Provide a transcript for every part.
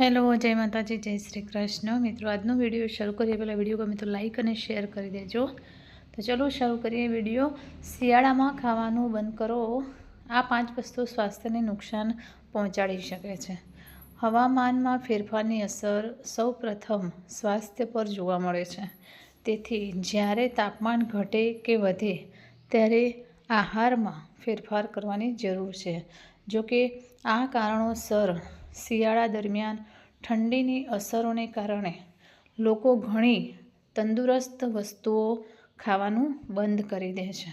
Hello, જય માતાજી, જય શ્રી કૃષ્ણ. મિત્રો, આજનો વીડિયો શરૂ કરીએ પહેલાં વીડિયો ગમે તો લાઈક અને શેર કરી દેજો. તો ચલો શરૂ કરીએ વીડિયો. શિયાળામાં ખાવાનું બંધ કરો. આ પાંચ વસ્તુ સ્વાસ્થ્યને નુકસાન પહોંચાડી શકે છે. હવામાનમાં ફેરફારની અસર સૌપ્રથમ સ્વાસ્થ્ય પર જોવા મળે છે. તેથી જ્યારે તાપમાન ઘટે કે વધે, ત્યારે આહારમાં ફેરફાર કરવાની જરૂર છે. જોકે આ કારણોસર શિયાળા દરમિયાન ઠંડીની અસરોને કારણે લોકો ઘણી તંદુરસ્ત વસ્તુઓ ખાવાનું બંધ કરી દે છે.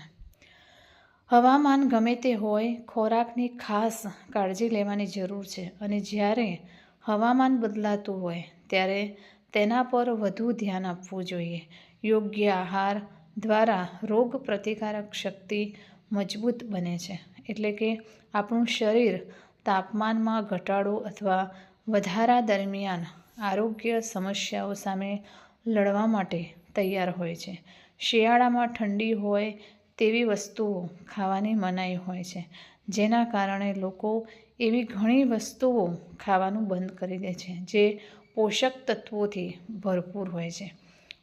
હવામાન ગમે તે હોય, ખોરાકની ખાસ કાળજી લેવાની જરૂર છે અને જ્યારે હવામાન બદલાતું હોય, ત્યારે તેના પર વધુ ધ્યાન આપવું જોઈએ. યોગ્ય આહાર દ્વારા રોગ પ્રતિકારક શક્તિ મજબૂત બને છે. એટલે કે આપણું શરીર તાપમાનમાં ઘટાડો અથવા વધારા દરમિયાન આરોગ્ય સમસ્યાઓ સામે લડવા માટે તૈયાર હોય છે. શિયાળામાં ઠંડી હોય તેવી વસ્તુઓ ખાવાની મનાઈ હોય છે, જેના કારણે લોકો એવી ઘણી વસ્તુઓ ખાવાનું બંધ કરી દે છે, જે પોષક તત્વોથી ભરપૂર હોય છે.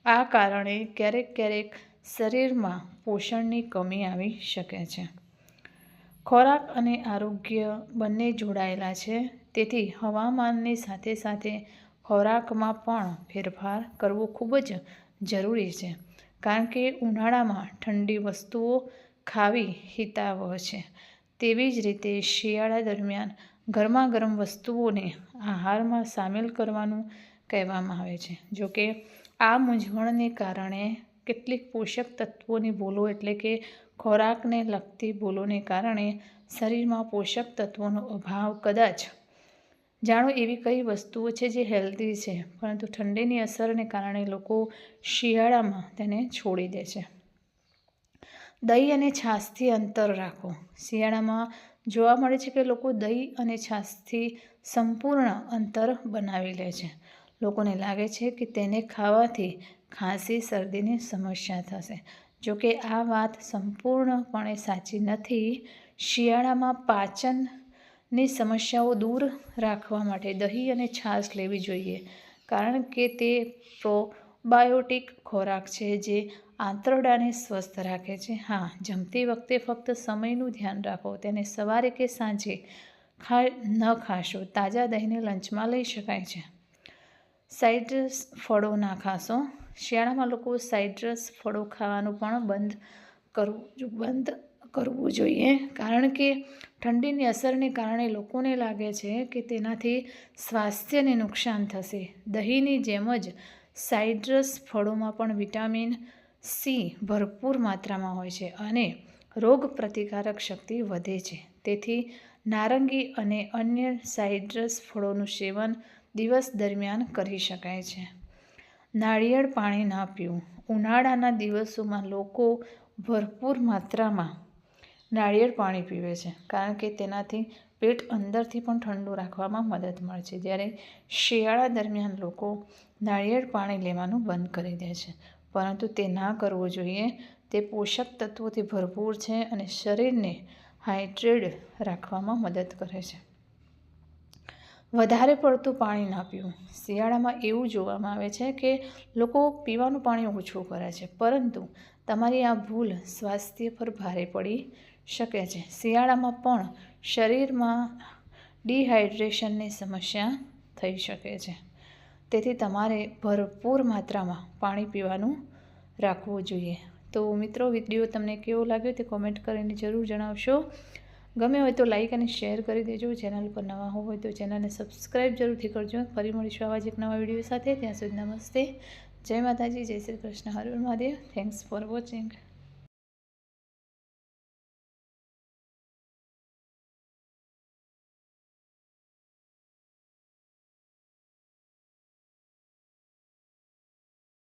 આ કારણે ક્યારેક ક્યારેક શરીરમાં પોષણની કમી આવી શકે છે. ખોરાક અને આરોગ્ય બંને જોડાયેલા છે. તેથી હવામાનની સાથે સાથે ખોરાકમાં પણ ફેરફાર કરવો ખૂબ જ જરૂરી છે, કારણ કે ઉનાળામાં ઠંડી વસ્તુઓ ખાવી હિતાવહ છે. તેવી જ રીતે શિયાળા દરમિયાન ગરમા ગરમ વસ્તુઓને આહારમાં સામેલ કરવાનું કહેવામાં આવે છે. જોકે આ મૂંઝવણને કારણે કેટલીક પોષક તત્વોની ભૂલો એટલે કે ખોરાકને લગતી ભૂલોને કારણે શરીરમાં પોષક તત્વોનો અભાવ કદાચ. જાણો, એવી કઈ વસ્તુઓ છે જે હેલ્ધી છે, પરંતુ ઠંડીની અસરને કારણે લોકો શિયાળામાં તેને છોડી દે છે. દહીં અને છાશથી અંતર રાખો. શિયાળામાં જોવા મળે છે કે લોકો દહીં અને છાશથી સંપૂર્ણ અંતર બનાવી લે છે. લોકોને લાગે છે કે તેને ખાવાથી ખાંસી, શરદીની સમસ્યા થશે. જોકે આ વાત સંપૂર્ણપણે સાચી નથી. શિયાળામાં પાચનની સમસ્યાઓ દૂર રાખવા માટે દહીં અને છાશ લેવી જોઈએ, કારણ કે તે પ્રોબાયોટિક ખોરાક છે જે આંતરડાને સ્વસ્થ રાખે છે. હા, જમતી વખતે ફક્ત સમયનું ધ્યાન રાખો. તેને સવારે કે સાંજે ખા ન ખાશો. તાજા દહીંને લંચમાં લઈ શકાય છે. સાઇટ્રસ ફળો ના ખાશો. શિયાળામાં લોકો સાઇટ્રસ ફળો ખાવાનું પણ બંધ કરવું બંધ કરવું જોઈએ. કારણ કે ઠંડીની અસરને કારણે લોકોને લાગે છે કે તેનાથી સ્વાસ્થ્યને નુકસાન થશે. દહીંની જેમ જ સાઇટ્રસ ફળોમાં પણ વિટામિન સી ભરપૂર માત્રામાં હોય છે અને રોગ પ્રતિકારક શક્તિ વધે છે. તેથી નારંગી અને અન્ય સાઇટ્રસ ફળોનું સેવન દિવસ દરમિયાન કરી શકાય છે. નાળિયેર પાણી ના પીવું. ઉનાળાના દિવસોમાં લોકો ભરપૂર માત્રામાં નાળિયેર પાણી પીવે છે, કારણ કે તેનાથી પેટ અંદરથી પણ ઠંડુ રાખવામાં મદદ મળે છે. જ્યારે શિયાળા દરમિયાન લોકો નાળિયેર પાણી લેવાનું બંધ કરી દે છે, પરંતુ તે ના કરવું જોઈએ. તે પોષક તત્વોથી ભરપૂર છે અને શરીરને હાઇડ્રેડ રાખવામાં મદદ કરે છે. વધારે પડતું પાણી ના પીવું. શિયાળામાં એવું જોવામાં આવે છે કે લોકો પીવાનું પાણી ઓછું કરે છે, પરંતુ તમારી આ ભૂલ સ્વાસ્થ્ય પર ભારે પડી શકે છે. શિયાળામાં પણ શરીરમાં ડિહાઇડ્રેશનની સમસ્યા થઈ શકે છે. તેથી તમારે ભરપૂર માત્રામાં પાણી પીવાનું રાખવું જોઈએ. તો મિત્રો, વીડિયો તમને કેવો લાગ્યો તે કોમેન્ટ કરીને જરૂર જણાવશો. ગમે હોય તો લાઇક અને શેર કરી દેજો. ચેનલ પર નવા હોય તો ચેનલને સબસ્ક્રાઈબ જરૂરથી કરજો. ફરી મળીશું આવા જ એક નવા વીડિયો સાથે. ત્યાં સુધી નમસ્તે. જય માતાજી, જય Shri Krishna. Har Mahadev. Thanks for watching